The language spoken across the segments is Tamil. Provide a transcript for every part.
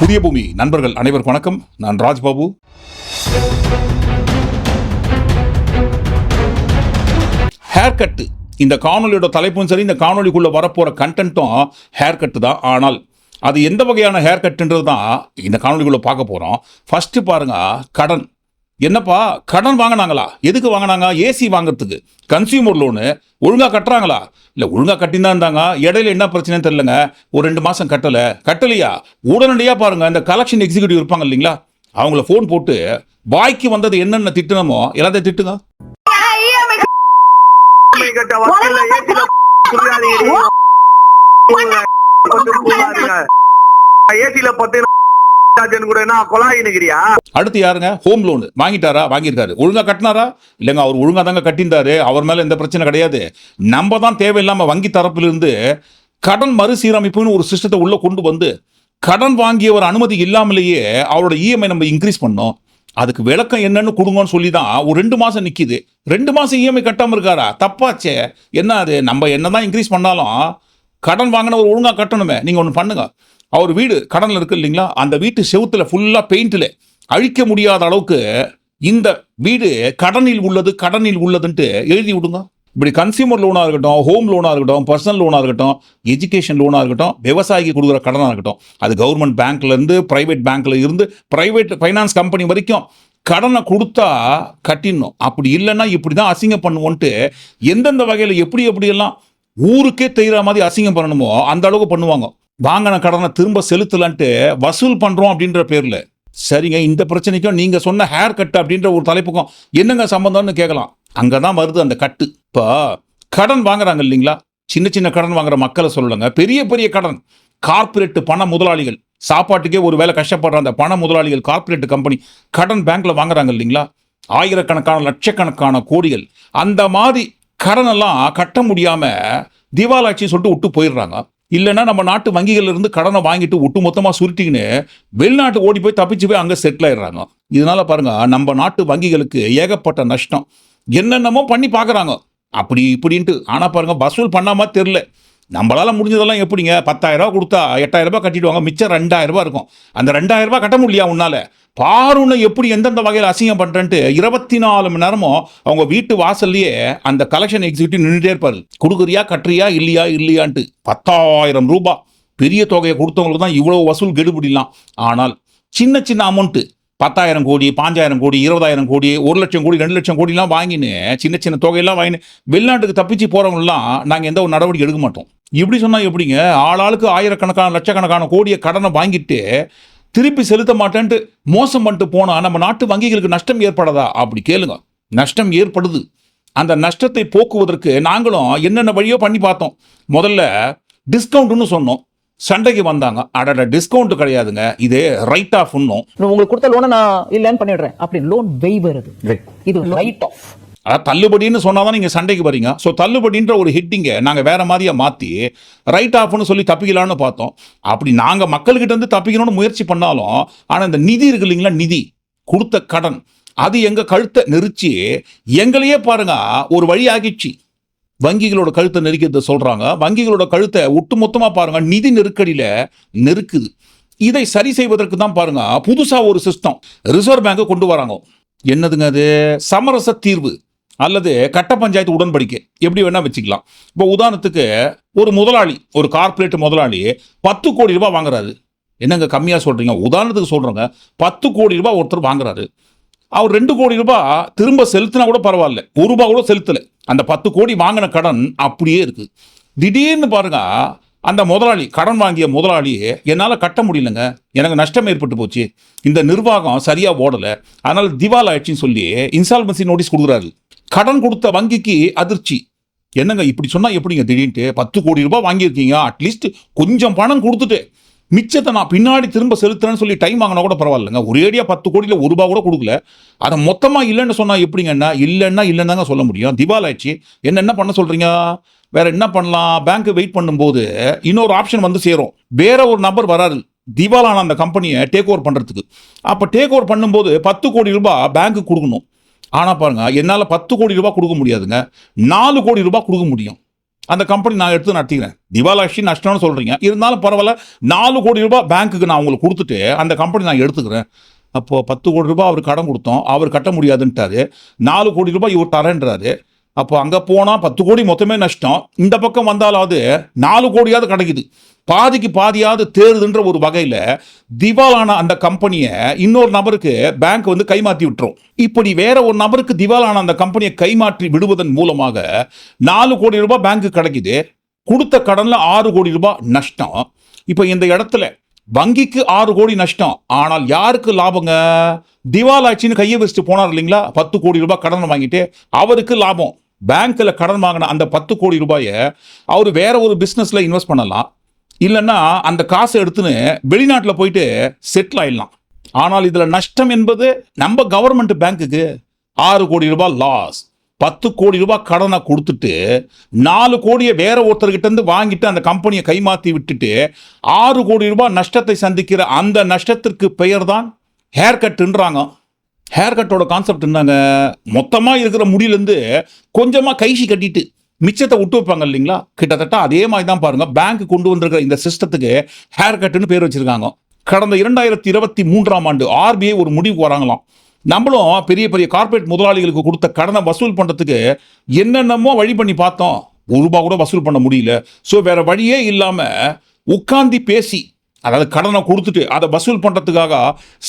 புதிய பூமி. நண்பர்கள் அனைவருக்கும் வணக்கம். நான் ராஜ்பாபு. ஹேர் கட்டு இந்த காணொலியோட தலைப்பும் சரி இந்த காணொலிக்குள்ள வரப்போற கண்டென்ட்டும் ஹேர் கட்டு தான். ஆனால் அது எந்த வகையான ஹேர் கட்டுன்றது தான் இந்த காணொலிக்குள்ள பார்க்க போறோம். ஃபர்ஸ்ட் பாருங்க கடன். என்னப்பா? கடன் வாங்கினாங்களா? எதுக்கு வாங்கினாங்க? ஏசி வாங்குறதுக்கு. கன்சியூமர் லோனு ஒழுங்காக கட்டுறாங்களா? இல்லை ஒழுங்காக கட்டின்னு இருந்தாங்க இடையில என்ன பிரச்சனைன்னு தெரிலங்க ஒரு ரெண்டு மாதம் கட்டலை. கட்டலையா? உடனடியாக பாருங்க. இந்த கலெக்ஷன் எக்ஸிக்யூட்டிவ் இருப்பாங்க இல்லைங்களா? அவங்கள ஃபோன் போட்டு பாய்க்கு வந்தது என்னென்ன திட்டணுமோ எல்லாத்தையும் திட்டுங்க. சாமி பத்து அடுத்து யாருங்க? ஹோம் லோன் வாங்கிட்டாரா? வாங்கியிருக்காரு. ஒழுங்கா கட்டினாரா? இல்லைங்க அவர் ஒழுங்கா தாங்க கட்டியிருந்தாரு. அவர் மேல எந்த பிரச்சனை கிடையாது. நம்ம தான் தேவையில்லாம வங்கி தரப்பிலிருந்து கடன் மறுசீரமைப்புன்னு ஒரு சிஸ்டத்தை உள்ள கொண்டு வந்து கடன் வாங்கியவர் அனுமதி இல்லாமலேயே அவரோட இஎம்ஐ நம்ம இன்க்ரீஸ் பண்ணோம். அதுக்கு விளக்கம் என்னன்னு கொடுங்கன்னு சொல்லி தான் ஒரு ரெண்டு மாசம் நிக்குது. ரெண்டு மாசம் இஎம்ஐ கட்டாம இருக்காரா? தப்பாச்சே. என்ன அது? நம்ம என்னதான் இன்க்ரீஸ் பண்ணாலும் கடன் வாங்கினவர் ஒழுங்காக கட்டணுமே. நீங்கள் ஒன்று பண்ணுங்க. அவர் வீடு கடனில் இருக்கு இல்லைங்களா? அந்த வீட்டு செவுத்துல ஃபுல்லாக பெயிண்டில் அழிக்க முடியாத அளவுக்கு இந்த வீடு கடனில் உள்ளது கடனில் உள்ளதுன்ட்டு எழுதி விடுங்க. இப்படி கன்சியூமர் லோனாக இருக்கட்டும் ஹோம் லோனாக இருக்கட்டும் பர்சனல் லோனாக இருக்கட்டும் எஜுகேஷன் லோனாக இருக்கட்டும் விவசாயிக்கு கொடுக்குற கடனாக இருக்கட்டும். அது கவர்மெண்ட் பேங்க்லேருந்து ப்ரைவேட் பேங்க்கில் இருந்து ப்ரைவேட் ஃபைனான்ஸ் கம்பெனி வரைக்கும் கடனை கொடுத்தா கட்டிடணும். அப்படி இல்லைன்னா இப்படி தான் அசிங்கம் பண்ணுவோன்ட்டு எந்தெந்த வகையில் எப்படி எப்படியெல்லாம் ஊருக்கே தெரிகிற மாதிரி அசிங்கம் பண்ணணுமோ? அந்த அளவுக்கு பண்ணுவாங்க. வாங்கின கடனை திரும்ப செலுத்தலான்ட்டு வசூல் பண்ணுறோம் அப்படின்ற பேரில். சரிங்க இந்த பிரச்சனைக்கும் நீங்கள் சொன்ன ஹேர் கட் அப்படின்ற ஒரு தலைப்புக்கும் என்னங்க சம்மந்தம்னு கேட்கலாம். அங்கே தான் வருது அந்த கட்டு. இப்போ கடன் வாங்குறாங்க இல்லைங்களா? சின்ன சின்ன கடன் வாங்குற மக்களை சொல்லுங்க பெரிய பெரிய கடன். கார்ப்பரேட் பண முதலாளிகள். சாப்பாட்டுக்கே ஒரு வேலை கஷ்டப்படுற அந்த பண முதலாளிகள் கார்ப்பரேட் கம்பெனி கடன் பேங்க்ல வாங்குறாங்க இல்லைங்களா? ஆயிரக்கணக்கான லட்சக்கணக்கான கோடிகள். அந்த மாதிரி கடனெல்லாம் கட்ட முடியாமல் திவாலாட்சி சொல்லிட்டு விட்டு போயிடுறாங்க. இல்லைன்னா நம்ம நாட்டு வங்கிகள்லேருந்து கடனை வாங்கிட்டு ஒட்டு மொத்தமாக சுருட்டிக்கின்னு வெளிநாட்டு ஓடி போய் தப்பிச்சு போய் அங்கே செட்டில் ஆயிடுறாங்க. இதனால பாருங்க நம்ம நாட்டு வங்கிகளுக்கு ஏகப்பட்ட நஷ்டம். என்னென்னமோ பண்ணி பார்க்குறாங்க. அப்படி இப்படின்ட்டு. ஆனால் பாருங்க வசூல் பண்ணாமல் தெரில நம்மளால் முடிஞ்சதெல்லாம் எப்படிங்க? பத்தாயிரரூபா கொடுத்தா எட்டாயிரம் ரூபாய் கட்டிடுவாங்க. மிச்சம் ரெண்டாயிரரூபா இருக்கும். அந்த ரெண்டாயிரம் கட்ட முடியா உன்னால்? பாருன்னு எப்படி எந்தெந்த வகையில் அசிங்கம் பண்ணுறேன்ட்டு இருபத்தி நாலு மணி நேரமும் அவங்க வீட்டு வாசல்லையே அந்த கலெக்ஷன் எக்ஸிக்யூட்டிவ் நின்றுட்டே இருப்பார். கொடுக்குறியா கட்டுறியா இல்லையா இல்லையான்ட்டு. பத்தாயிரம் ரூபாய். பெரிய தொகையை கொடுத்தவங்களுக்கு தான் இவ்வளோ வசூல் கெடுபிடிலாம். ஆனால் சின்ன சின்ன அமௌண்ட்டு பத்தாயிரம் கோடி பாஞ்சாயிரம் கோடி இருபதாயிரம் கோடி ஒரு லட்சம் கோடி ரெண்டு லட்சம் கோடிலாம் வாங்கின்னு சின்ன சின்ன தொகையெல்லாம் வாங்கினு வெளிநாட்டுக்கு தப்பிச்சு போகிறவங்களாம் நாங்கள் எந்த ஒரு நடவடிக்கை எடுக்க மாட்டோம். இப்படி சொன்னால் எப்படிங்க? ஆளாளுக்கு ஆயிரக்கணக்கான லட்சக்கணக்கான கோடியை கடனை வாங்கிட்டு திருப்பி செலுத்த மாட்டேன்ட்டு மோசம் பண்ணிட்டு போனால் நம்ம நாட்டு வங்கிகளுக்கு நஷ்டம் ஏற்படாதா? அப்படி கேளுங்க. நஷ்டம் ஏற்படுது. அந்த நஷ்டத்தை போக்குவதற்கு நாங்களும் என்னென்ன வழியோ பண்ணி பார்த்தோம். முதல்ல டிஸ்கவுண்ட்னு சொன்னோம். சண்டைக்கு வந்தாங்க. அடட டிஸ்கவுண்ட் கிடையாதுங்க. இது ரைட் ஆஃப் இன்னும் உங்களுக்கு கொடுத்த லோனை நான் இல்லைன்னு பண்ணிடுறேன். அப்படி லோன் வெய்வர் இது இது ரைட் ஆஃப் அதாவது தள்ளுபடின்னு சொன்னாதான் நீங்க சண்டைக்கு வரீங்க. ஸோ தள்ளுபடின்ற ஒரு ஹிட்டிங்கை நாங்கள் வேற மாதிரியா மாற்றி ரைட் ஆஃப்னு சொல்லி தப்பிக்கலாம்னு பார்த்தோம். அப்படி நாங்கள் மக்கள்கிட்ட இருந்து தப்பிக்கணும்னு முயற்சி பண்ணாலும் ஆனால் இந்த நிதி இருக்கு இல்லைங்களா நிதி கொடுத்த கடன் அது எங்க கழுத்தை நெரிச்சு எங்களையே பாருங்க ஒரு வழி ஆகிடுச்சு. வங்கிகளோட கழுத்தை நெருக்கிறத சொல்கிறாங்க வங்கிகளோட கழுத்தை ஒட்டுமொத்தமா பாருங்கள் நிதி நெருக்கடியில் நெருக்குது. இதை சரி செய்வதற்கு தான் பாருங்க புதுசாக ஒரு சிஸ்டம் ரிசர்வ் பேங்க் கொண்டு வராங்க. என்னதுங்க அது? சமரச தீர்வு அல்லது கட்ட பஞ்சாயத்து உடன்படிக்கை. எப்படி வேணால் வச்சுக்கலாம். இப்போ உதாரணத்துக்கு ஒரு முதலாளி ஒரு கார்ப்பரேட் முதலாளி பத்து கோடி ரூபாய் வாங்குறாரு. என்னங்க கம்மியாக சொல்கிறீங்க உதாரணத்துக்கு சொல்கிறோங்க பத்து கோடி ரூபாய் ஒருத்தர் வாங்குறாரு. அவர் ரெண்டு கோடி ரூபாய் திரும்ப செலுத்தினா கூட பரவாயில்ல. ஒரு ரூபாய் கூட செலுத்தலை. அந்த பத்து கோடி வாங்கின கடன் அப்படியே இருக்கு. திடீர்னு பாருங்க அந்த முதலாளி கடன் வாங்கிய முதலாளியே என்னால் கட்ட முடியலங்க. எனக்கு நஷ்டம் ஏற்பட்டு போச்சு. இந்த நிர்வாகம் சரியாக ஓடலை. அதனால் திவால் ஆயிடுச்சுன்னு சொல்லி இன்சால்வன்சி நோட்டீஸ் கொடுக்குறாரு. கடன் கொடுத்த வங்கிக்கு அதிர்ச்சி. என்னங்க இப்படி சொன்னால் எப்படிங்க திடீர்னுட்டு? பத்து கோடி ரூபாய் வாங்கியிருக்கீங்க. அட்லீஸ்ட் கொஞ்சம் பணம் கொடுத்துட்டு. மிச்சத்தை நான் பின்னாடி திரும்ப செலுத்துறேன்னு சொல்லி டைம் வாங்கினா கூட பரவாயில்லைங்க. ஒரேடியா பத்து கோடியில ஒரு ரூபா கூட கொடுக்கல. அதை மொத்தமாக இல்லைன்னு சொன்னால் எப்படிங்கன்னா இல்லைன்னா இல்லைன்னு தாங்க சொல்ல முடியும். திவால் ஆயிடுச்சு. என்ன என்ன பண்ண சொல்கிறீங்க வேற என்ன பண்ணலாம்? பேங்க் வெயிட் பண்ணும்போது இன்னொரு ஆப்ஷன் வந்து சேரும். வேற ஒரு நபர் வராரு. திவாலான அந்த கம்பெனியை டேக் ஓவர் பண்ணுறதுக்கு அப்போ டேக் ஓவர் பண்ணும்போது பத்து கோடி ரூபாய் பேங்க்கு கொடுக்கணும். ஆனால் பாருங்கள் என்னால் பத்து கோடி ரூபாய் கொடுக்க முடியாதுங்க. நாலு கோடி ரூபாய் கொடுக்க முடியும். அந்த கம்பெனி நான் எடுத்து நடத்திக்கிறேன். திவாலாட்சி நஷ்டம்னு சொல்கிறீங்க இருந்தாலும் பரவாயில்ல நாலு கோடி ரூபாய் பேங்க்குக்கு நான் உங்களுக்கு கொடுத்துட்டு அந்த கம்பெனி நான் எடுத்துக்கிறேன். அப்போது பத்து கோடி ரூபாய் அவர் கடன் கொடுத்தோம். அவர் கட்ட முடியாதுன்ட்டாரு. நாலு கோடி ரூபாய் இவர் தரேன்றாரு. அப்போ அங்கே போனால் பத்து கோடி மொத்தமே நஷ்டம். இந்த பக்கம் வந்தாலாவது நாலு கோடியாவது கிடைக்குது. பாதிக்கு பாதியாவது தேருதுன்ற ஒரு வகையில் திவாலான அந்த கம்பெனியை இன்னொரு நபருக்கு பேங்க் வந்து கைமாற்றி விட்டுரும். இப்படி வேற ஒரு நபருக்கு திவாலான அந்த கம்பெனியை கைமாற்றி விடுவதன் மூலமாக நாலு கோடி ரூபாய் பேங்க்கு கிடைக்குது. கொடுத்த கடனில் ஆறு கோடி ரூபாய் நஷ்டம். இப்போ இந்த இடத்துல வங்கிக்கு ஆறு கோடி நஷ்டம். ஆனால் யாருக்கு லாபங்க? திவாலாச்சின்னு கையை வச்சுட்டு போனார் இல்லைங்களா? பத்து கோடி ரூபாய் கடன் வாங்கிட்டு. அவருக்கு லாபம். பேங்க்கில் கடன் வாங்கின அந்த பத்து கோடி ரூபாயை அவர் வேற ஒரு பிஸ்னஸில் இன்வெஸ்ட் பண்ணலாம். இல்லைன்னா அந்த காசை எடுத்துன்னு வெளிநாட்டில் போயிட்டு செட்டில் ஆயிடலாம். ஆனால் இதில் நஷ்டம் என்பது நம்ம கவர்மெண்ட் பேங்க்குக்கு ஆறு கோடி ரூபாய் லாஸ் பத்து கோடி ரூபாய் கடனை கொடுத்துட்டு நாலு கோடியை வேற ஒருத்தர்கிட்ட இருந்து வாங்கிட்டு அந்த கம்பெனியை கைமாற்றி விட்டுட்டு ஆறு கோடி ரூபாய் நஷ்டத்தை சந்திக்கிற அந்த நஷ்டத்திற்கு பெயர் தான் ஹேர் கட்டுன்றாங்க ஹேர் கட்டோட கான்செப்ட் என்னங்க? மொத்தமாக இருக்கிற முடியிலேருந்து கொஞ்சமாக கைசி கட்டிட்டு மிச்சத்தை விட்டு வைப்பாங்க இல்லைங்களா? கிட்டத்தட்ட அதே மாதிரி தான் பாருங்கள் பேங்க் கொண்டு வந்திருக்கிற இந்த சிஸ்டத்துக்கு ஹேர் கட்டுன்னு பேர் வச்சிருக்காங்க. கடந்த இரண்டாயிரத்தி இருபத்தி மூன்றாம் ஆண்டு ஆர்பிஐ ஒரு முடிவுக்கு வராங்களாம். நம்மளும் பெரிய பெரிய கார்ப்பரேட் முதலாளிகளுக்கு கொடுத்த கடனை வசூல் பண்ணுறதுக்கு என்னென்னமோ வழி பண்ணி பார்த்தோம். ஒரு ரூபா கூட வசூல் பண்ண முடியல. ஸோ வேறு வழியே இல்லாமல் உட்காந்து பேசி அதாவது கடனை கொடுத்துட்டு அதை வசூல் பண்ணுறதுக்காக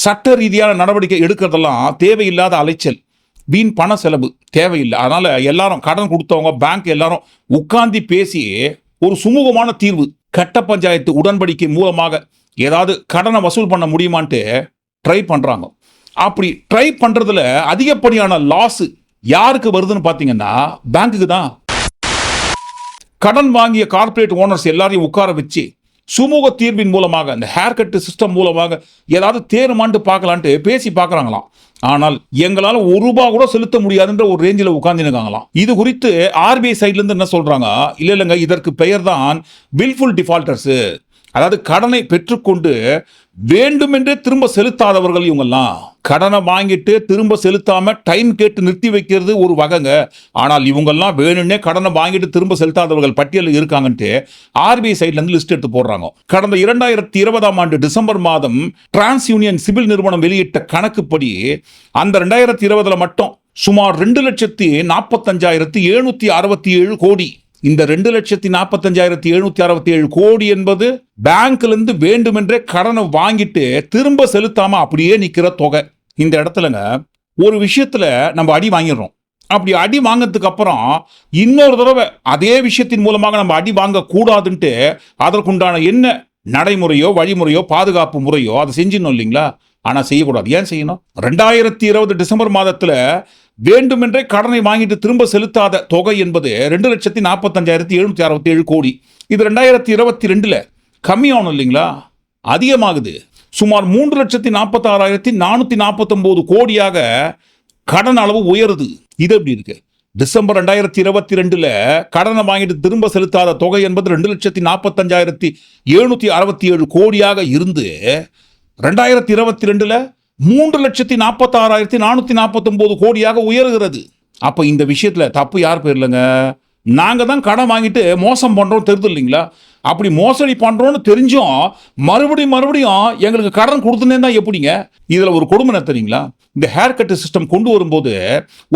சட்ட ரீதியான நடவடிக்கை எடுக்கிறதெல்லாம் தேவையில்லாத அலைச்சல். வீண் பண செலவு தேவையில்லை. அதனால் எல்லாரும் கடன் கொடுத்தவங்க பேங்க் எல்லாரும் உட்காந்து பேசி ஒரு சுமூகமான தீர்வு. கட்ட பஞ்சாயத்து உடன்படிக்கை மூலமாக ஏதாவது கடனை வசூல் பண்ண முடியுமான்ட்டு ட்ரை பண்ணுறாங்க அப்படி ட்ரை பண்றதுல அதிகப்படியான லாஸ் யாருக்கு வருதுன்னு பார்த்தீங்கன்னா பேங்க்குக்கு தான். கடன் வாங்கிய கார்ப்பரேட் ஓனர்ஸ் எல்லாரையும் உட்கார வச்சு சுமூக தீர்வின் மூலமாக இந்த ஹேர் கட்டு சிஸ்டம் மூலமாக ஏதாவது தேருமான்ட்டு பார்க்கலான்ட்டு பேசி பார்க்குறாங்களாம். ஆனால் எங்களால் ஒரு ரூபா கூட செலுத்த முடியாதுன்ற ஒரு ரேஞ்சில் உட்காந்துருக்காங்களாம் இது குறித்து ஆர்பிஐ சைட்லேருந்து என்ன சொல்கிறாங்க இல்லை இல்லைங்க இதற்கு பெயர் தான் வில்ஃபுல் டிஃபால்டர்ஸு அதாவது கடனை பெற்றுக்கொண்டு வேண்டுமென்றே திரும்ப செலுத்தாதவர்கள் இவங்கெல்லாம். கடனை வாங்கிட்டு திரும்ப செலுத்தாம டைம் கேட்டு நிறுத்தி வைக்கிறது ஒரு வகைங்க. ஆனால் இவங்கெல்லாம் வேணும்னே கடனை வாங்கிட்டு திரும்ப செலுத்தாதவர்கள் பட்டியலில் இருக்காங்கன்ட்டு ஆர்பிஐ சைட்ல இருந்து லிஸ்ட் எடுத்து போடுறாங்க. கடந்த இரண்டாயிரத்தி இருபதாம் ஆண்டு டிசம்பர் மாதம் டிரான்ஸ் யூனியன் சிவில் நிறுவனம் வெளியிட்ட கணக்குப்படி அந்த ரெண்டாயிரத்தி இருபதுல மட்டும் சுமார் ரெண்டு லட்சத்தி நாற்பத்தஞ்சாயிரத்தி எழுநூத்தி அறுபத்தி ஏழு கோடி இந்த ரெண்டு லட்சத்தி நாற்பத்தஞ்சாயிரத்தி எழுநூத்தி அறுபத்தி ஏழு கோடி என்பது பேங்க்ல இருந்து வேண்டுமென்றே கடனை வாங்கிட்டு திரும்ப செலுத்தாம அப்படியே நிக்கிற தொகை. இந்த இடத்துலங்க ஒரு விஷயத்துல நம்ம அடி வாங்கிடுறோம். அப்படி அடி வாங்கினதுக்கு அப்புறம் இன்னொரு தடவை அதே விஷயத்தின் மூலமாக நம்ம அடி வாங்க கூடாதுன்ட்டு அதற்குண்டான என்ன நடைமுறையோ வழிமுறையோ பாதுகாப்பு முறையோ அதை செஞ்சிடணும் இல்லைங்களா? ஆனால் செய்யக்கூடாது. ஏன் செய்யணும்? ரெண்டாயிரத்தி இருபது டிசம்பர் மாதத்தில் வேண்டுமென்றே கடனை வாங்கிட்டு திரும்ப செலுத்தாத தொகை என்பது ரெண்டு லட்சத்தி நாற்பத்தஞ்சாயிரத்தி எழுநூத்தி அறுபத்தி ஏழு கோடி. இது ரெண்டாயிரத்தி இருபத்தி ரெண்டுல கம்மியாகணும் இல்லைங்களா? அதிகமாகுது. சுமார் மூன்று லட்சத்தி நாற்பத்தாறாயிரத்தி நானூற்றி நாற்பத்தொம்போது கோடியாக கடன் அளவு உயருது. இது எப்படி இருக்குது டிசம்பர் ரெண்டாயிரத்தி இருபத்தி ரெண்டுல கடனை வாங்கிட்டு திரும்ப செலுத்தாத தொகை என்பது ரெண்டு லட்சத்தி நாற்பத்தஞ்சாயிரத்தி எழுநூத்தி அறுபத்தி ஏழு கோடியாக இருந்து ரெண்டாயிரத்தி இருபத்தி ரெண்டுல மூன்று லட்சத்தி நாற்பத்தாறாயிரத்தி நானூற்றி நாற்பத்தொம்போது கோடியாக உயர்கிறது. அப்போ இந்த விஷயத்தில் தப்பு யார் பேர் இல்லைங்க நாங்கள் தான் கடன் வாங்கிட்டு மோசம் பண்ணுறோம் தெரியுது இல்லைங்களா? அப்படி மோசடி பண்ணுறோன்னு தெரிஞ்சும் மறுபடியும் மறுபடியும் எங்களுக்கு கடன் கொடுத்துனே தான் எப்படிங்க? இதில் ஒரு கொடுமை என்ன தெரியுங்களா? இந்த ஹேர் கட் சிஸ்டம் கொண்டு வரும்போது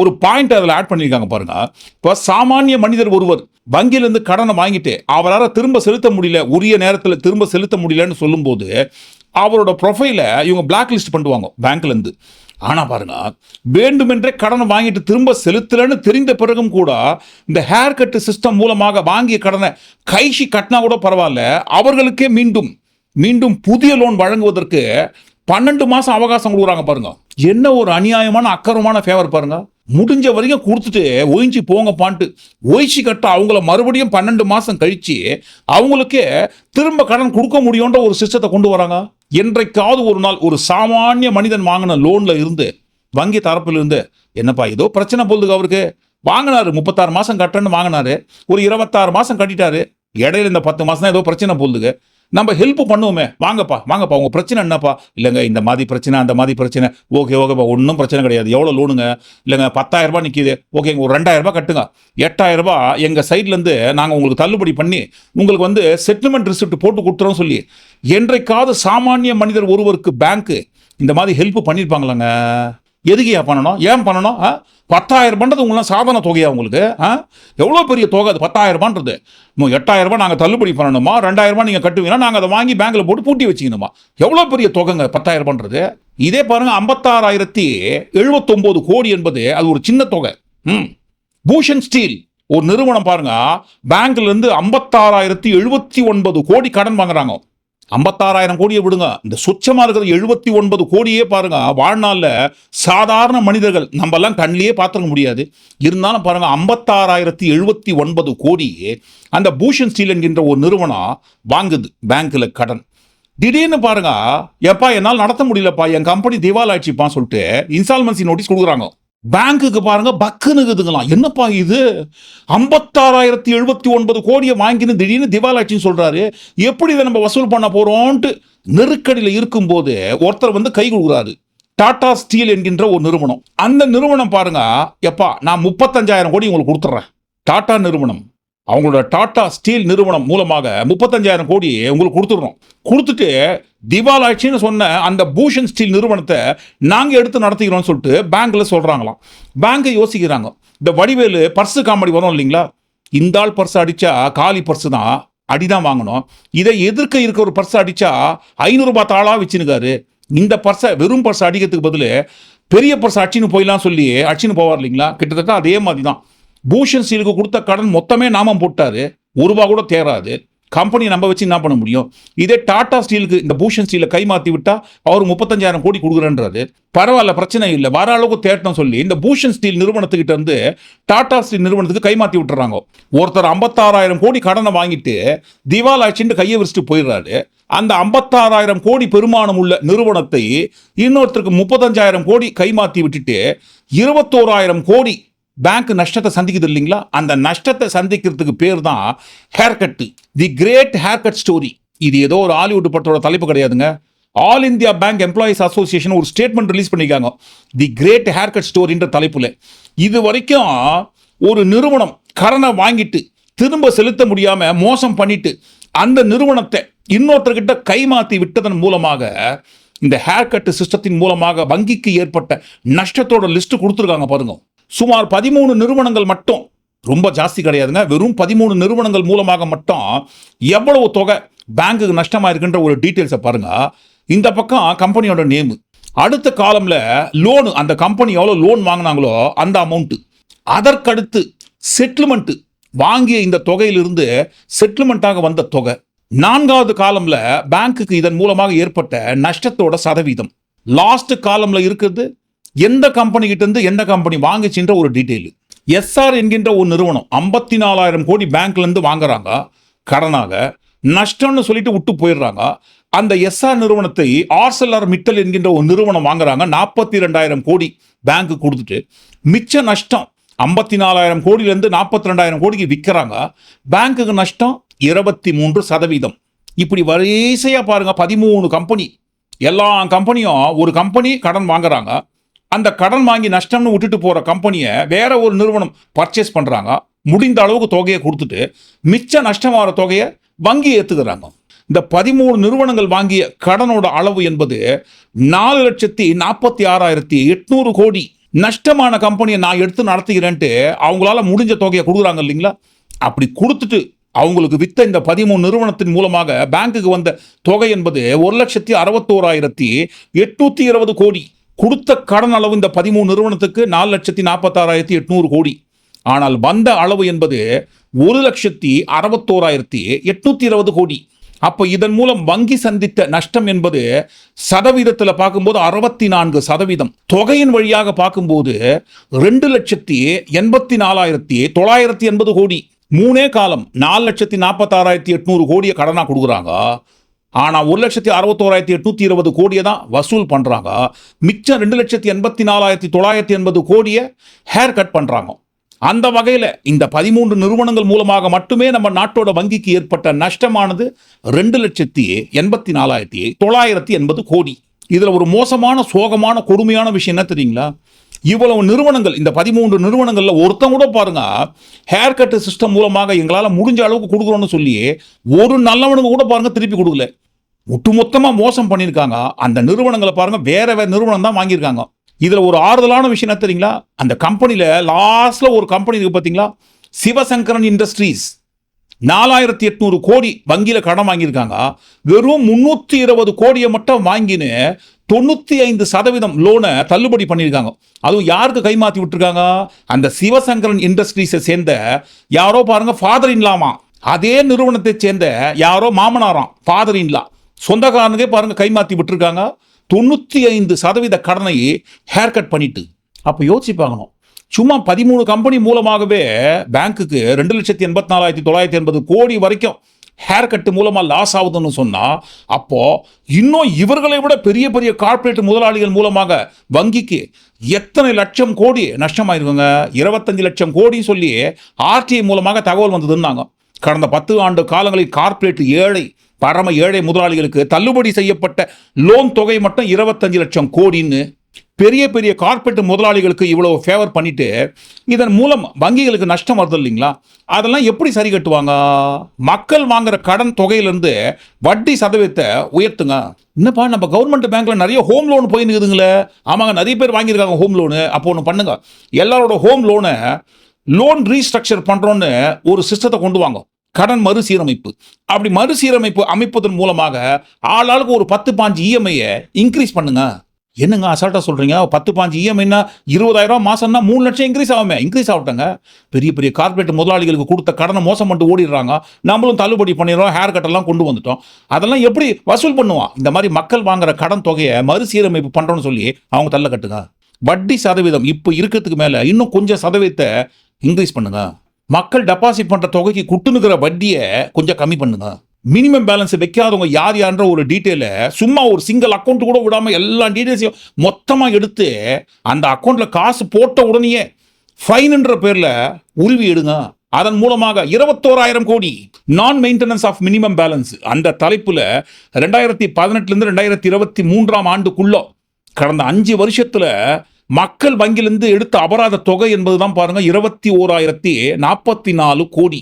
ஒரு பாயிண்ட் அதில் ஆட் பண்ணியிருக்காங்க பாருங்க. இப்போ சாமானிய மனிதர் ஒருவர் வங்கியிலேருந்து கடனை வாங்கிட்டு அவரால் திரும்ப செலுத்த முடியல உரிய நேரத்தில் திரும்ப செலுத்த முடியலன்னு சொல்லும்போது அவரோட ப்ரொஃபைலை இவங்க பிளாக் லிஸ்ட் பண்ணுவாங்க பேங்க்லேருந்து ஆனால் பாருங்க வேண்டுமென்றே கடனை வாங்கிட்டு திரும்ப செலுத்தலைன்னு தெரிந்த பிறகும் கூட இந்த ஹேர் கட்டு சிஸ்டம் மூலமாக வாங்கிய கடனை கைசி கட்டினா கூட பரவாயில்ல. அவர்களுக்கே மீண்டும் மீண்டும் புதிய லோன் வழங்குவதற்கு பன்னெண்டு மாதம் அவகாசம் கொடுக்குறாங்க பாருங்க. என்ன ஒரு அநியாயமான அக்கரமான ஃபேவர் பாருங்க. முடிஞ்ச வரைக்கும் கொடுத்துட்டு ஒழிஞ்சு போங்கப்பான்ட்டு ஒழிச்சு கட்ட அவங்கள மறுபடியும் பன்னெண்டு மாதம் கழித்து அவங்களுக்கே திரும்ப கடன் கொடுக்க முடியுன்ற ஒரு சிஸ்டத்தை கொண்டு வராங்க. என்றைக்காவது ஒரு நாள் ஒரு சாமானிய மனிதன் வாங்கின லோன்ல இருந்து வங்கி தரப்பிலிருந்து என்னப்பா ஏதோ பிரச்சனை போகுதுக்கு அவருக்கு. வாங்கினாரு முப்பத்தாறு மாசம் கட்டணும்னு வாங்கினாரு. ஒரு இருபத்தாறு மாசம் கட்டிட்டாரு. இடையில இந்த பத்து மாசம் தான் ஏதோ பிரச்சனை போகுதுக்கு நம்ம ஹெல்ப் பண்ணுவோமே. வாங்கப்பா வாங்கப்பா உங்கள் பிரச்சனை என்னப்பா? இல்லைங்க இந்த மாதிரி பிரச்சனை அந்த மாதிரி பிரச்சனை. ஓகே ஓகேப்பா ஒன்றும் பிரச்சனை கிடையாது. எவ்வளோ லோனுங்க இல்லைங்க பத்தாயிரரூபா நிற்கிது ஓகேங்க ஒரு ரெண்டாயிரரூபா கட்டுங்க. எட்டாயிரரூபா எங்கள் சைட்லேருந்து நாங்கள் உங்களுக்கு தள்ளுபடி பண்ணி உங்களுக்கு வந்து செட்டில்மெண்ட் ரிசிப்ட் போட்டு கொடுத்துறோம் சொல்லி என்றைக்காவது சாமானிய மனிதர் ஒருவருக்கு பேங்க்கு இந்த மாதிரி ஹெல்ப் பண்ணியிருப்பாங்களாங்க எதுக்குயா பண்ணணும்? ஏன் பண்ணணும்? ஆ? பத்தாயிரம் பண்ணுறது உங்களாம் சாதாரண தொகையா உங்களுக்கு? ஆ? எவ்வளோ பெரிய தொகை அது? பத்தாயிரம் ரூபான்றது. இன்னும் எட்டாயிரம் ரூபாய் நாங்கள் தள்ளுபடி பண்ணணுமா? ரெண்டாயிரம் ரூபாய் நீங்கள் கட்டுவீங்கன்னா நாங்கள் அதை வாங்கி பேங்க்கில் போட்டு பூட்டி வச்சுக்கணுமா? எவ்வளோ பெரிய தொகைங்க பத்தாயிரம் ரூபான்றது? இதே பாருங்க ஐம்பத்தாறாயிரத்தி எழுபத்தொம்போது கோடி என்பது அது ஒரு சின்ன தொகை. ம். பூஷன் ஸ்டீல் ஒரு நிறுவனம் பாருங்க. பேங்க்ல இருந்து ஐம்பத்தாறாயிரத்தி எழுபத்தி ஒன்பது கோடி கடன் வாங்குறாங்க. ஐம்பத்தாறாயிரம் கோடியை விடுங்க. இந்த சுச்சமாக இருக்கிற எழுபத்தி ஒன்பது கோடியே பாருங்க. வாழ்நாளில் சாதாரண மனிதர்கள் நம்மலாம் கண்ணிலேயே பார்த்துருக்க முடியாது. இருந்தாலும் பாருங்க ஐம்பத்தாறாயிரத்தி எழுபத்தி ஒன்பது கோடி அந்த பூஷன் ஸ்டீல் என்கின்ற ஒரு நிறுவனம் வாங்குது பேங்க்கில் கடன். திடீர்னு பாருங்க எப்பா என்னால் நடத்த முடியலப்பா என் கம்பெனி திவால் ஆயிடுச்சுப்பான்னு சொல்லிட்டு இன்ஸ்டால்மெண்ட்ஸி நோட்டீஸ் கொடுக்குறாங்க. பேங்க்குக்கு பாருங்க பக்குனுக்குதுங்களாம் என்னப்பா இது? ஐம்பத்தாறாயிரத்தி எழுபத்தி ஒன்பது கோடியை வாங்கினு திடீர்னு திவாலாட்சின்னு சொல்கிறாரு எப்படி இதை நம்ம வசூல் பண்ண போகிறோன்ட்டு நெருக்கடியில் இருக்கும்போது ஒருத்தர் வந்து கை கொடுக்குறாரு. டாடா ஸ்டீல் என்கின்ற ஒரு நிறுவனம். அந்த நிறுவனம் பாருங்க எப்பா நான் முப்பத்தஞ்சாயிரம் கோடி உங்களுக்கு கொடுத்துட்றேன். டாடா நிறுவனம். அவங்களோட டாடா ஸ்டீல் நிறுவனம் மூலமாக முப்பத்தஞ்சாயிரம் கோடி உங்களுக்கு கொடுத்துடுறோம். கொடுத்துட்டு திவாலாட்சின்னு சொன்ன அந்த பூஷன் ஸ்டீல் நிறுவனத்தை நாங்கள் எடுத்து நடத்திக்கிறோம்னு சொல்லிட்டு பேங்க்கில் சொல்கிறாங்களாம் பேங்க்கை யோசிக்கிறாங்க. இந்த வடிவேலு பர்ஸு காமெடி வரும் இல்லைங்களா? இந்த ஆள் பர்ஸ் அடித்தா காலி பர்ஸு தான் அடிதான் வாங்கணும். இதை எதிர்க்க இருக்க ஒரு பர்ஸ் அடித்தா ஐநூறுரூபா தாளாக வச்சுனுக்காரு இந்த பர்ஸை வெறும் பர்ஸ் அடிக்கிறதுக்கு பதில் பெரிய பர்ஸ் அடிச்சுன்னு போயிடலாம் சொல்லி அடிச்சுன்னு போவார் இல்லைங்களா? கிட்டத்தட்ட அதே மாதிரி தான் பூஷன் ஸ்டீலுக்கு கொடுத்த கடன் மொத்தமே நாமம் போட்டாரு. ஒரு ரூபா கூட தேராது. கம்பெனி நம்ம வச்சு என்ன பண்ண முடியும்? இதே டாடா ஸ்டீலுக்கு இந்த பூஷன் ஸ்டீலை கை மாற்றி விட்டால் அவர் முப்பத்தஞ்சாயிரம் கோடி கொடுக்குறேன்றாரு. பரவாயில்ல பிரச்சனை இல்லை. வர அளவுக்கு தேட்டணும் சொல்லி இந்த பூஷன் ஸ்டீல் நிறுவனத்துக்கிட்ட இருந்து டாடா ஸ்டீல் நிறுவனத்துக்கு கை மாற்றி விட்டுறாங்க. ஒருத்தர் ஐம்பத்தாறாயிரம் கோடி கடனை வாங்கிட்டு திவால் ஆச்சுன்னு கையை விரிச்சிட்டு போயிடுறாரு. அந்த ஐம்பத்தாறாயிரம் கோடி பெருமானம் உள்ள நிறுவனத்தை இன்னொருத்தருக்கு முப்பத்தஞ்சாயிரம் கோடி கை மாற்றி விட்டுட்டு இருபத்தோராயிரம் கோடி பேங்க் நஷ்டத்தை சந்திக்குது இல்லைங்களா? அந்த நஷ்டத்தை சந்திக்கிறதுக்கு பேர் தான் hair cut the great hair cut story இது ஏதோ ஒரு ஹாலிவுட் படத்தோட தலைப்பு கிடையாதுங்க. All India bank employees association ஒரு ஸ்டேட்மெண்ட் ரிலீஸ் பண்ணியிருக்காங்க. தி கிரேட் ஹேர் கட் ஸ்டோரின்ற தலைப்பில். இது வரைக்கும் ஒரு நிறுவனம் கடனை வாங்கிட்டு திரும்ப செலுத்த முடியாமல் மோசம் பண்ணிட்டு அந்த நிறுவனத்தை இன்னொருத்தர்கிட்ட கைமாற்றி விட்டதன் மூலமாக இந்த ஹேர் கட் சிஸ்டத்தின் மூலமாக வங்கிக்கு ஏற்பட்ட நஷ்டத்தோட லிஸ்ட் கொடுத்துருக்காங்க பாருங்கள் சுமார் பதிமூணு நிறுவனங்கள் மட்டும் ரொம்ப ஜாஸ்தி கிடையாதுங்க. வெறும் பதிமூணு நிறுவனங்கள் மூலமாக மட்டும் எவ்வளவு தொகை பேங்க்குக்கு நஷ்டமாக இருக்குன்ற ஒரு டீட்டெயில்ஸை பாருங்க. இந்த பக்கம் கம்பெனியோட நேம் அடுத்த காலம்ல லோனு அந்த கம்பெனி எவ்வளோ லோன் வாங்கினாங்களோ அந்த அமௌண்ட்டு அதற்கடுத்து செட்டில்மெண்ட்டு வாங்கிய இந்த தொகையிலிருந்து செட்டில்மெண்ட்டாக வந்த தொகை. நான்காவது காலம்ல பேங்க்குக்கு இதன் மூலமாக ஏற்பட்ட நஷ்டத்தோட சதவீதம். லாஸ்ட் காலம்ல இருக்கிறது எந்த கம்பெனி கிட்ட இருந்து எந்த கம்பெனி வாங்குச்சுன்ற ஒரு டீட்டெயில் எஸ்ஆர் என்கின்ற ஒரு நிறுவனம் ஐம்பத்தி நாலாயிரம் கோடி பேங்க்லேருந்து வாங்குறாங்க. கடனாக நஷ்டம்னு சொல்லிட்டு விட்டு போயிடுறாங்க. அந்த எஸ்ஆர் நிறுவனத்தை ஆர்செல்ஆர் மிட்டல் என்கின்ற ஒரு நிறுவனம் வாங்குறாங்க. நாற்பத்தி ரெண்டாயிரம் கோடி பேங்க் கொடுத்துட்டு மிச்ச நஷ்டம் ஐம்பத்தி நாலாயிரம் கோடியிலேருந்து நாற்பத்தி ரெண்டாயிரம் கோடிக்கு விற்கிறாங்க. பேங்க்குக்கு நஷ்டம் இருபத்தி மூன்று சதவீதம். இப்படி வரிசையாக பாருங்கள் பதிமூணு கம்பெனி எல்லா கம்பெனியும் ஒரு கம்பெனி கடன் வாங்குறாங்க. அந்த கடன் வாங்கி நஷ்டம்னு விட்டுட்டு போகிற கம்பெனியை வேற ஒரு நிறுவனம் பர்ச்சேஸ் பண்ணுறாங்க முடிந்த அளவுக்கு தொகையை கொடுத்துட்டு மிச்ச நஷ்டமான தொகையை வங்கி ஏற்றுக்கிறாங்க இந்த பதிமூணு நிறுவனங்கள் வாங்கிய கடனோட அளவு என்பது நாலு லட்சத்தி நாற்பத்தி ஆறாயிரத்தி எட்நூறு கோடி. நஷ்டமான கம்பெனியை நான் எடுத்து நடத்துகிறேன்ட்டு அவங்களால முடிஞ்ச தொகையை கொடுக்குறாங்க இல்லைங்களா? அப்படி கொடுத்துட்டு அவங்களுக்கு வித்த இந்த பதிமூணு நிறுவனத்தின் மூலமாக பேங்க்குக்கு வந்த தொகை என்பது ஒரு லட்சத்தி அறுபத்தோராயிரத்தி எட்நூத்தி இருபது கோடி. கொடுத்த கடன் அளவு இந்த பதிமூணு நிறுவனத்துக்கு நாலு லட்சத்தி நாற்பத்தாறாயிரத்தி எட்நூறு கோடி. ஆனால் வந்த அளவு என்பது ஒரு லட்சத்தி அறுபத்தோராயிரத்தி எட்நூத்தி இருபது கோடி. அப்போ இதன் மூலம் வங்கி சந்தித்த நஷ்டம் என்பது சதவீதத்தில் பார்க்கும்போது அறுபத்தி நான்கு சதவீதம். தொகையின் வழியாக பார்க்கும்போது ரெண்டு லட்சத்தி எண்பத்தி நாலாயிரத்தி தொள்ளாயிரத்தி எண்பது கோடி. மூணே காலம் நாலு லட்சத்தி நாற்பத்தாறாயிரத்தி எட்நூறு கோடியை கடனாக கொடுக்குறாங்க. ஆனால் ஒரு லட்சத்தி அறுபத்தோராயிரத்தி எட்நூத்தி இருபது கோடியை தான் வசூல் பண்ணுறாங்க மிச்சம் ரெண்டு லட்சத்தி எண்பத்தி நாலாயிரத்தி தொள்ளாயிரத்தி எண்பது கோடியை ஹேர் கட் பண்ணுறாங்க அந்த வகையில் இந்த பதிமூன்று நிறுவனங்கள் மூலமாக மட்டுமே நம்ம நாட்டோட வங்கிக்கு ஏற்பட்ட நஷ்டமானது ரெண்டு லட்சத்தி எண்பத்தி நாலாயிரத்தி தொள்ளாயிரத்தி எண்பது கோடி. இதில் ஒரு மோசமான சோகமான கொடுமையான விஷயம் என்ன தெரியுங்களா? இவ்வளவு நிறுவனங்கள் இந்த பதிமூன்று நிறுவனங்களில் ஒருத்தன் கூட பாருங்க ஹேர் கட்டு சிஸ்டம் மூலமாக எங்களால் முடிஞ்ச அளவுக்கு கொடுக்குறோன்னு சொல்லி ஒரு நல்லவனுக்கு கூட பாருங்க திருப்பி கொடுக்கல. ஒட்டுமொத்தமாக மோசம் பண்ணியிருக்காங்க. அந்த நிறுவனங்களை பாருங்கள் வேற வேறு நிறுவனம் தான் வாங்கியிருக்காங்க. இதில் ஒரு ஆறுதலான விஷயம் என்ன தெரியுங்களா? அந்த கம்பெனியில் லாஸ்ட்டில் ஒரு கம்பெனி இருக்கு பார்த்தீங்களா சிவசங்கரன் இண்டஸ்ட்ரீஸ் நாலாயிரத்தி எட்நூறு கோடி வங்கியில் கடன் வாங்கியிருக்காங்க. வெறும் முந்நூற்றி இருபது கோடியை மட்டும் வாங்கின்னு தொண்ணூற்றி ஐந்து சதவீதம் லோனை தள்ளுபடி பண்ணியிருக்காங்க. அதுவும் யாருக்கு கைமாற்றி விட்டுருக்காங்க? அந்த சிவசங்கரன் இண்டஸ்ட்ரீஸை சேர்ந்த யாரோ பாருங்க ஃபாதர் இன்லாமா அதே நிறுவனத்தை சேர்ந்த யாரோ மாமனாராம் ஃபாதர் இன்லா சொந்தக்காரனுக்கே பாருங்க கைமாத்தி விட்டுருக்காங்க. தொண்ணூற்றி ஐந்து சதவீத கடனை ஹேர் கட் பண்ணிட்டு. அப்போ யோசிச்சு பார்க்கணும். சும்மா பதிமூணு கம்பெனி மூலமாகவே பேங்க்குக்கு ரெண்டு லட்சத்தி எண்பத்தி நாலாயிரத்தி தொள்ளாயிரத்தி எண்பது கோடி வரைக்கும் ஹேர் கட்டு மூலமாக லாஸ் ஆகுதுன்னு சொன்னால் அப்போது இன்னும் இவர்களை விட பெரிய பெரிய கார்ப்பரேட் முதலாளிகள் மூலமாக வங்கிக்கு எத்தனை லட்சம் கோடி நஷ்டமாயிருக்குங்க? இருபத்தஞ்சு லட்சம் கோடி சொல்லி ஆர்டிஐ மூலமாக தகவல் வந்ததுன்னாங்க. கடந்த பத்து ஆண்டு காலங்களில் கார்ப்பரேட் ஏழை பரம ஏழை முதலாளிகளுக்கு தள்ளுபடி செய்யப்பட்ட லோன் தொகை மட்டும் இருபத்தஞ்சு லட்சம் கோடின்னு பெரிய பெரிய கார்பரேட் முதலாளிகளுக்கு இவ்வளோ ஃபேவர் பண்ணிட்டு இதன் மூலம் வங்கிகளுக்கு நஷ்டம் வருது இல்லைங்களா? அதெல்லாம் எப்படி சரி கட்டுவாங்க? மக்கள் வாங்குற கடன் தொகையிலேருந்து வட்டி சதவீதத்தை உயர்த்துங்க. என்னப்பா நம்ம கவர்மெண்ட் பேங்க்கில் நிறைய ஹோம் லோன் போய் நிற்குதுங்களே ஆமாங்க நிறைய பேர் வாங்கியிருக்காங்க ஹோம் லோனு அப்போ ஒன்று பண்ணுங்க. எல்லாரோட ஹோம் லோனை லோன் ரீஸ்ட்ரக்சர் பண்ணுறோன்னு ஒரு சிஸ்டத்தை கொண்டு வாங்க. கடன் மறுசீரமைப்பு. அப்படி மறுசீரமைப்பு அமைப்பதன் மூலமாக ஆளாளுக்கு ஒரு பத்து பாஞ்சு இஎம்ஐயை இன்க்ரீஸ் பண்ணுங்க. என்னங்க அசால்ட்டாக சொல்கிறீங்க பத்து பாஞ்சு இஎம்ஐனா இருபதாயிரம் மாதம்னா மூணு லட்சம் இன்க்ரீஸ் ஆகுமே. இன்க்ரீஸ் ஆகட்டங்க. பெரிய பெரிய கார்பரேட் முதலாளிகளுக்கு கொடுத்த கடனை மோசம் பண்ணிட்டு ஓடிடுறாங்க. நம்மளும் தள்ளுபடி பண்ணிடுறோம் ஹேர் கட்டெல்லாம் கொண்டு வந்துட்டோம். அதெல்லாம் எப்படி வசூல் பண்ணுவான்? இந்த மாதிரி மக்கள் வாங்குற கடன் தொகையை மறுசீரமைப்பு பண்ணுறோன்னு சொல்லி அவங்க தள்ள கட்டுங்க. வட்டி சதவீதம் இப்போ இருக்கிறதுக்கு மேலே இன்னும் கொஞ்சம் சதவீதத்தை இன்க்ரீஸ் பண்ணுங்கள் மக்கள் டெபாசிட் பண்ற தொகைக்கு குட்டுனுக்கிற வட்டியை கொஞ்சம் கம்மி பண்ணுங்க. மினிமம் பேலன்ஸ் வைக்காதவங்க யார் யார்ன்ற ஒரு டீட்டெயிலை சும்மா ஒரு சிங்கிள் அக்கௌண்ட் கூட விடாம எல்லா டீட்டெயில்ஸையும் மொத்தமா எடுத்து அந்த அக்கௌண்ட்ல காசு போட்ட உடனேயே ஃபைன்ன்ற பேர்ல உருவி எடுங்க. அதன் மூலமாக இருபத்தோராயிரம் கோடி நான் மெயின்டெனன்ஸ் ஆஃப் மினிமம் பேலன்ஸ் அந்த தலைப்புல ரெண்டாயிரத்தி பதினெட்டுல இருந்து ரெண்டாயிரத்தி இருபத்தி மூன்றாம் ஆண்டுக்குள்ள கடந்த அஞ்சு வருஷத்துல மக்கள் வங்கியிலிருந்து எடுத்த அபராத தொகை என்பதுதான் பாருங்க இருபத்தி ஓராயிரத்தி நாற்பத்தி நாலு கோடி.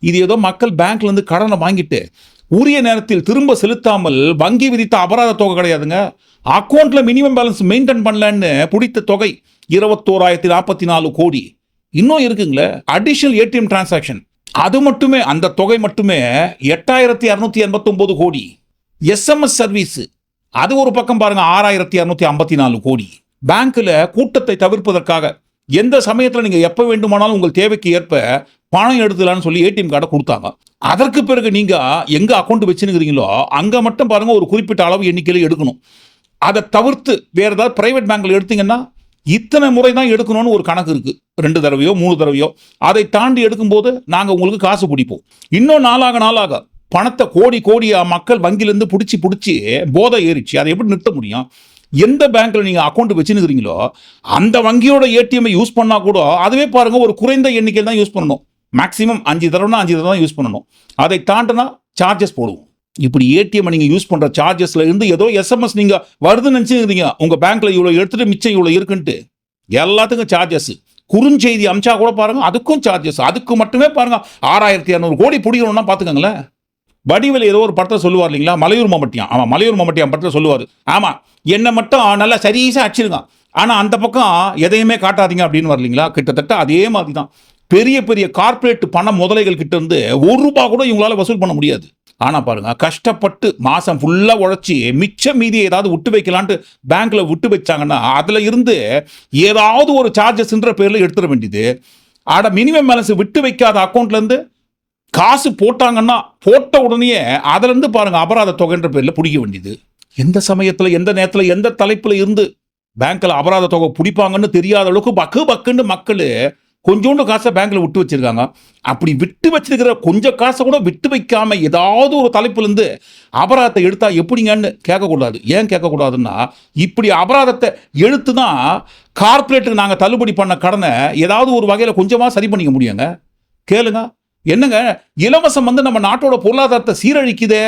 இது ஏதோ மக்கள் பேங்க்லேருந்து கடனை வாங்கிட்டு உரிய நேரத்தில் திரும்ப செலுத்தாமல் வங்கி விதித்த அபராத தொகை கிடையாதுங்க. அக்கௌண்ட்ல மினிமம் பேலன்ஸ் மெயின்டைன் பண்ணலன்னு பிடித்த தொகை இருபத்தோராயிரத்தி நாற்பத்தி நாலு கோடி. இன்னும் இருக்குங்களே அடிஷனல் ஏடிஎம் டிரான்சாக்ஷன் அது மட்டுமே அந்த தொகை மட்டுமே எட்டாயிரத்தி இரநூத்தி எண்பத்தொம்போது கோடி. எஸ்எம்எஸ் சர்வீஸ் அது ஒரு பக்கம் பாருங்க ஆறாயிரத்தி இரநூத்தி ஐம்பத்தி நாலு கோடி. பேங்க்கில் கூட்டத்தை தவிர்ப்பதற்காக. எந்த சமயத்தில் நீங்கள் எப்போ வேண்டுமானாலும் உங்கள் தேவைக்கு ஏற்ப பணம் எடுத்துலான்னு சொல்லி ஏடிஎம் கார்டை கொடுத்தாங்க. அதற்கு பிறகு நீங்கள் எங்கே அக்கௌண்ட் வச்சுருக்கிறீங்களோ அங்கே மட்டும் பாருங்கள் ஒரு குறிப்பிட்ட அளவு எண்ணிக்கையில் எடுக்கணும். அதை தவிர்த்து வேறு ஏதாவது ப்ரைவேட் பேங்க்கில் எடுத்தீங்கன்னா இத்தனை முறை தான் எடுக்கணும்னு ஒரு கணக்கு இருக்குது ரெண்டு தடவையோ மூணு தடவையோ. அதை தாண்டி எடுக்கும்போது நாங்கள் உங்களுக்கு காசு பிடிப்போம். இன்னும் நாளாக நாளாக பணத்தை கோடி கோடியாக மக்கள் வங்கியிலேருந்து பிடிச்சி பிடிச்சி போதை ஏறிச்சு அதை எப்படி நிறுத்த முடியும்? எந்த பேங்க்கில் நீங்கள் அக்கௌண்ட் வச்சுருக்கிறீங்களோ அந்த வங்கியோட ஏடிஎம்மை யூஸ் பண்ணால் கூட அதுவே பாருங்கள் ஒரு குறைந்த எண்ணிக்கையில் தான் யூஸ் பண்ணணும். மேக்ஸிமம் அஞ்சு தடவைனா அஞ்சு தடவை தான் யூஸ் பண்ணணும். அதை தாண்டினா சார்ஜஸ் போடுவோம். இப்படி ஏடிஎம் நீங்கள் யூஸ் பண்ணுற சார்ஜஸ்ல இருந்து ஏதோ எஸ்எம்எஸ் நீங்கள் வருதுன்னு நினச்சிருந்தீங்க உங்கள் பேங்க்கில் இவ்வளோ எடுத்துகிட்டு மிச்சம் இவ்வளோ இருக்குன்ட்டு. எல்லாத்துக்கும் சார்ஜஸ் குறுஞ்செய்தி அமிச்சா கூட பாருங்கள் அதுக்கும் சார்ஜஸ் அதுக்கு மட்டுமே பாருங்கள் ஆறாயிரத்தி இரநூறு கோடி பிடிக்கணும்னா பார்த்துக்கோங்களேன் வடிவில் ஏதோ ஒரு படத்தை சொல்லுவார் இல்லைங்களா? மலையூர் மம்மட்டியான். ஆமாம் மலையூர் மம்மட்டியான் படத்தில் சொல்லுவார். ஆமாம் என்னை மட்டும் நல்லா சரீசாக அடிச்சிருங்க ஆனால் அந்த பக்கம் எதையுமே காட்டாதீங்க அப்படின்னு வரலீங்களா கிட்டத்தட்ட அதே மாதிரி தான் பெரிய பெரிய கார்ப்பரேட் பண முதலைகள் கிட்ட இருந்து ஒரு ரூபா கூட இவங்களால வசூல் பண்ண முடியாது. ஆனா பாருங்க கஷ்டப்பட்டு மாசம் ஃபுல்லா உழைச்சி மிச்ச மீதி ஏதாவது விட்டு வைக்கலான்ட்டு பேங்க்ல விட்டு வச்சாங்கன்னா அதுல இருந்து ஏதாவது ஒரு சார்ஜஸ்ன்ற பேர்ல எடுத்துட வேண்டியது. ஆட மினிமம் பேலன்ஸ் விட்டு வைக்காத அக்கௌண்ட்ல இருந்து காசு போட்டாங்கன்னா போட்ட உடனே அதிலிருந்து பாருங்க அபராத தொகைன்ற பேரில் பிடிக்க வேண்டியது. எந்த சமயத்தில் எந்த நேரத்தில் எந்த தலைப்பில் இருந்து பேங்க்கில் அபராத தொகை பிடிப்பாங்கன்னு தெரியாத அளவுக்கு பக்கு பக்குன்னு மக்கள் கொஞ்சோண்டு காசை பேங்க்கில் விட்டு வச்சிருக்காங்க. அப்படி விட்டு வச்சிருக்கிற கொஞ்சம் காசை கூட விட்டு வைக்காம ஏதாவது ஒரு தலைப்புலேருந்து அபராதத்தை எடுத்தா எப்படிங்கன்னு கேட்கக்கூடாது. ஏன் கேட்கக்கூடாதுன்னா இப்படி அபராதத்தை எடுத்து தான் கார்ப்பரேட்டுக்கு நாங்கள் தள்ளுபடி பண்ண கடனை ஏதாவது ஒரு வகையில் கொஞ்சமாக சரி பண்ணிக்க முடியுங்க? கேளுங்க. என்னங்க இலவசம் வந்து நம்ம நாட்டோட பொருளாதாரத்தை சீரழிக்குதே?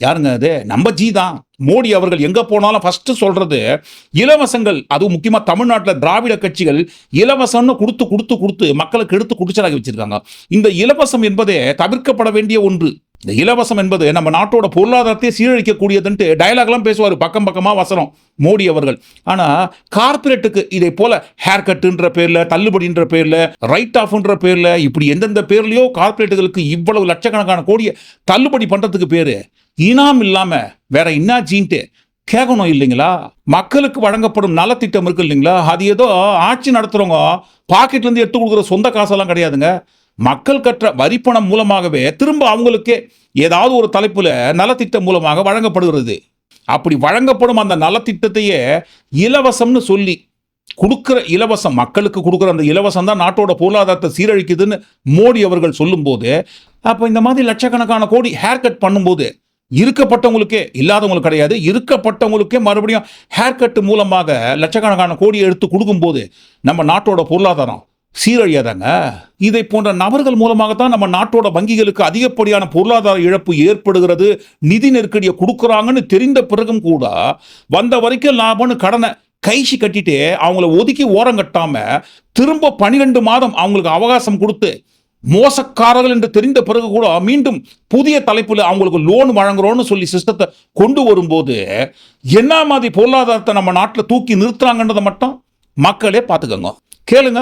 யாருங்க அது? நம்ம ஜி தான். மோடி அவர்கள் எங்க போனாலும் ஃபர்ஸ்ட் சொல்றது இலவசங்கள் அதுவும் முக்கியமாக தமிழ்நாட்டில் திராவிட கட்சிகள் இலவசம்னு கொடுத்து கொடுத்து கொடுத்து மக்களுக்கு எடுத்து குடிச்சலாகி வச்சிருக்காங்க. இந்த இலவசம் என்பதே தவிர்க்கப்பட வேண்டிய ஒன்று. இந்த இலவசம் என்பது நம்ம நாட்டோட பொருளாதாரத்தை சீரழிக்கக்கூடியதுன்ட்டு டயலாக்லாம் பேசுவார். பக்கம் பக்கமாக வசனம். மோடி அவர்கள். ஆனால் கார்ப்பரேட்டுக்கு இதே போல ஹேர் கட்டுன்ற பேரில் தள்ளுபடின்ற பேரில் ரைட் ஆஃப்ன்ற பேரில் இப்படி எந்தெந்த பேர்லையோ கார்ப்பரேட்டுகளுக்கு இவ்வளவு லட்சக்கணக்கான கோடியை தள்ளுபடி பண்ணுறதுக்கு பேர் இனாம் இல்லாமல் வேற என்னாச்சின்ட்டு கேட்கணும் இல்லைங்களா? மக்களுக்கு வழங்கப்படும் நலத்திட்டம் இருக்கு இல்லைங்களா? அது ஏதோ ஆட்சி நடத்துறவங்க பாக்கெட்லேருந்து எடுத்து கொடுக்குற சொந்த காசெல்லாம் கிடையாதுங்க. மக்கள் கற்ற வரிப்பணம் மூலமாகவே திரும்ப அவங்களுக்கே ஏதாவது ஒரு தலைப்பில் நலத்திட்டம் மூலமாக வழங்கப்படுகிறது. அப்படி வழங்கப்படும் அந்த நலத்திட்டத்தையே இலவசம்னு சொல்லி கொடுக்குற இலவசம் மக்களுக்கு கொடுக்குற அந்த இலவசம் தான் நாட்டோட பொருளாதாரத்தை சீரழிக்குதுன்னு மோடி அவர்கள் சொல்லும்போது அப்போ இந்த மாதிரி லட்சக்கணக்கான கோடி ஹேர் கட் பண்ணும்போது இருக்கப்பட்டவங்களுக்கே இல்லாதவங்களுக்கு கிடையாது இருக்கப்பட்டவங்களுக்கே மறுபடியும் ஹேர் கட் மூலமாக லட்சக்கணக்கான கோடி எடுத்து கொடுக்கும்போது நம்ம நாட்டோட பொருளாதாரம் சீரழியாதாங்க? இதை போன்ற நபர்கள் மூலமாகத்தான் நம்ம நாட்டோட வங்கிகளுக்கு அதிகப்படியான பொருளாதார இழப்பு ஏற்படுகிறது நிதி நெருக்கடியை கொடுக்குறாங்கன்னு தெரிந்த பிறகும் கூட வந்த வரைக்கும் லாபம்னு கடனை கைசி கட்டிட்டு அவங்கள ஒதுக்கி ஓரம் கட்டாம திரும்ப பனிரெண்டு மாதம் அவங்களுக்கு அவகாசம் கொடுத்து மோசக்காரர்கள் என்று தெரிந்த பிறகு கூட மீண்டும் புதிய தலைப்பில் அவங்களுக்கு லோன் வழங்குறோம்னு சொல்லி சிஸ்டத்தை கொண்டு வரும்போது என்ன மாதிரி பொருளாதாரத்தை நம்ம நாட்டில் தூக்கி நிறுத்துறாங்கன்றதை மட்டும் மக்களே பார்த்துக்கோங்க. கேளுங்க.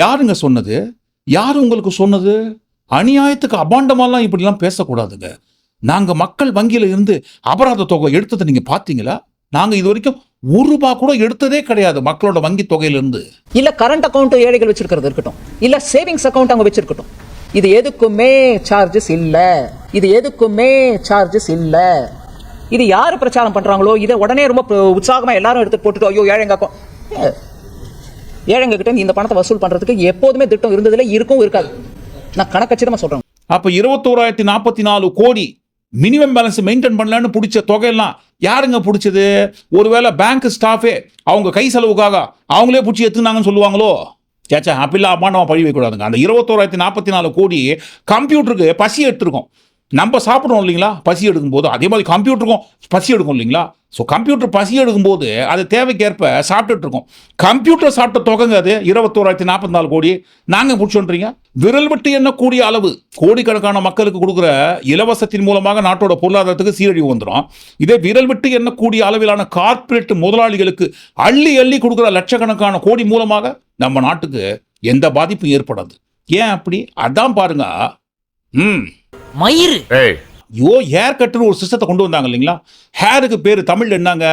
யாருங்க சொன்னது? யார் உங்களுக்கு சொன்னது? அநியாயத்துக்கு அபாண்டமாலாம் இப்படிலாம் பேசக்கூடாதுங்க. நாங்கள் மக்கள் வங்கியில் இருந்து அபராத தொகை எடுத்ததை நீங்கள் பார்த்தீங்களா? நாங்கள் இது வரைக்கும் ஒரு ரூபா கூட எடுத்ததே கிடையாது மக்களோட வங்கி தொகையிலிருந்து. இல்ல கரண்ட் அக்கௌண்ட் ஏழைகள் வச்சிருக்கிறது இருக்கட்டும். இல்ல சேவிங்ஸ் அக்கௌண்ட் அவங்க வச்சிருக்கட்டும். இது எதுக்குமே சார்ஜஸ் இல்ல. இது எதுக்குமே சார்ஜஸ் இல்ல. இது யாரு பிரச்சாரம் பண்றாங்களோ இதை உடனே ரொம்ப உற்சாகமா எல்லாரும் எடுத்து போட்டுட்டு ஐயோ ஏழைங்க அக்கௌண்ட் ஏழைங்க கிட்ட இந்த பணத்தை வசூல் பண்ணுறதுக்கு எப்போதுமே திட்டம் இருந்ததில்லை இருக்கும் இருக்காது. நான் கணக்கச்சிதமாக சொல்கிறேன் அப்போ இருபத்தோராயிரத்தி நாற்பத்தி நாலு கோடி மினிமம் பேலன்ஸ் மெயின்டைன் பண்ணலன்னு பிடிச்ச தொகையெல்லாம் யாருங்க பிடிச்சது? ஒருவேளை பேங்க் ஸ்டாஃபே அவங்க கை செலவுக்காக அவங்களே பிடிச்சி எடுத்துனாங்கன்னு சொல்லுவாங்களோ? சேச்சா அப்படிலாம் அம்மாண்டமா பழி வைக்கக்கூடாதுங்க. அந்த இருபத்தோராயிரத்தி நாற்பத்தி நாலு கோடி கம்ப்யூட்டருக்கு பசி எடுத்துருக்கோம். நம்ம சாப்பிடுவோம் இல்லைங்களா? பசி எடுக்கும்போது. அதே மாதிரி கம்ப்யூட்டருக்கும் பசி எடுக்கும் இல்லைங்களா? ஸோ கம்ப்யூட்டர் பசி எடுக்கும்போது அது தேவைக்கேற்ப சாப்பிட்டுட்டு இருக்கோம் கம்ப்யூட்டர் சாப்பிட்ட தொகங்க அது. இருபத்தோராயிரத்தி நாற்பத்தி நாலு கோடி நாங்கள் பிடிச்சோன்றீங்க விரல் விட்டு எண்ணக்கூடிய அளவு. கோடிக்கணக்கான மக்களுக்கு கொடுக்குற இலவசத்தின் மூலமாக நாட்டோட பொருளாதாரத்துக்கு சீரழிவு வந்துடும் இதே விரல் விட்டு எண்ணக்கூடிய அளவிலான கார்ப்பரேட் முதலாளிகளுக்கு அள்ளி அள்ளி கொடுக்குற லட்சக்கணக்கான கோடி மூலமாக நம்ம நாட்டுக்கு எந்த பாதிப்பும் ஏற்படாது. ஏன் அப்படி? அதான் பாருங்க. ம். மயிறு. ஐயோ ஹேர் கட்டுன்னு ஒரு சிஸ்டத்தை கொண்டு வந்தாங்க இல்லைங்களா? ஹேருக்கு பேர் தமிழ்ல என்னங்க?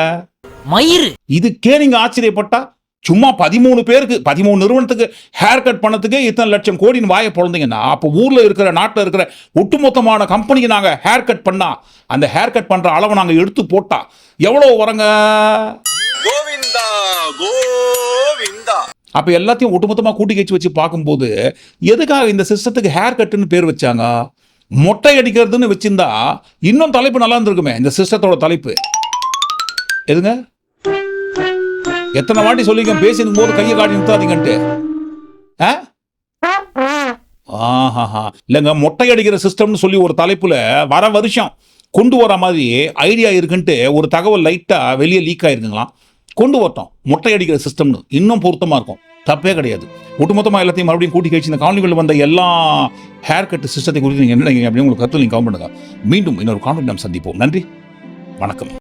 மயிறு. இதுக்கே நீங்க ஆச்சரியப்பட்டா சும்மா பதிமூணு பேருக்கு பதிமூணு நிறுவனத்துக்கு ஹேர் கட் பண்ணதுக்கே இத்தனை லட்சம் கோடின்னு வாயை பிறந்தீங்கன்னா அப்போ ஊர்ல இருக்கிற நாட்டில் இருக்கிற ஒட்டுமொத்தமான கம்பெனிக்கு நாங்க ஹேர் கட் பண்ணா அந்த ஹேர் கட் பண்ற அளவை நாங்க எடுத்து போட்டா எவ்வளவு வரங்க? கோவிந்தா கோவிந்தா. அப்ப எல்லாத்தையும் ஒட்டுமொத்தமா கூட்டி கழிச்சு வச்சு பார்க்கும்போது எதுக்காக இந்த சிஸ்டத்துக்கு ஹேர் கட்டுன்னு பேர் வச்சாங்க? மொட்டை அடிக்கிறதுன்னு வச்சிருந்தா இன்னும் தலைப்பு நல்லா இருந்திருக்குமே இந்த சிஸ்டத்தோட தலைப்பு. எதுங்க? எத்தனை வாட்டி சொல்லிக்க பேசினும் போது கையை காட்டி நிறுத்தாதீங்கன்ட்டு. ஆ? ஆஹாஹா. இல்லைங்க மொட்டை அடிக்கிற சிஸ்டம்னு சொல்லி ஒரு தலைப்புல வர வருஷம் கொண்டு வர மாதிரி ஐடியா இருக்குன்ட்டு ஒரு தகவல் லைட்டா வெளியே லீக் ஆயிருக்குங்களாம். கொண்டு வரட்டும் மொட்டை அடிக்கிற சிஸ்டம்னு. இன்னும் பொருத்தமா இருக்கும். தப்பே கிடையாது. ஒட்டுமொத்தமாக எல்லாத்தையும் மறுபடியும் கூட்டி கழிச்சு இந்த காணொலிகள் வந்த எல்லா ஹேர் கட் சிஸ்டத்தை குறித்து நீங்கள் என்ன நினைக்கிறீங்க அப்படின்னு உங்களுக்கு கருத்து நீங்கள் கமெண்ட் பண்ணுங்க. மீண்டும் இன்னொரு காணொலி நாம் சந்திப்போம். நன்றி. வணக்கம்.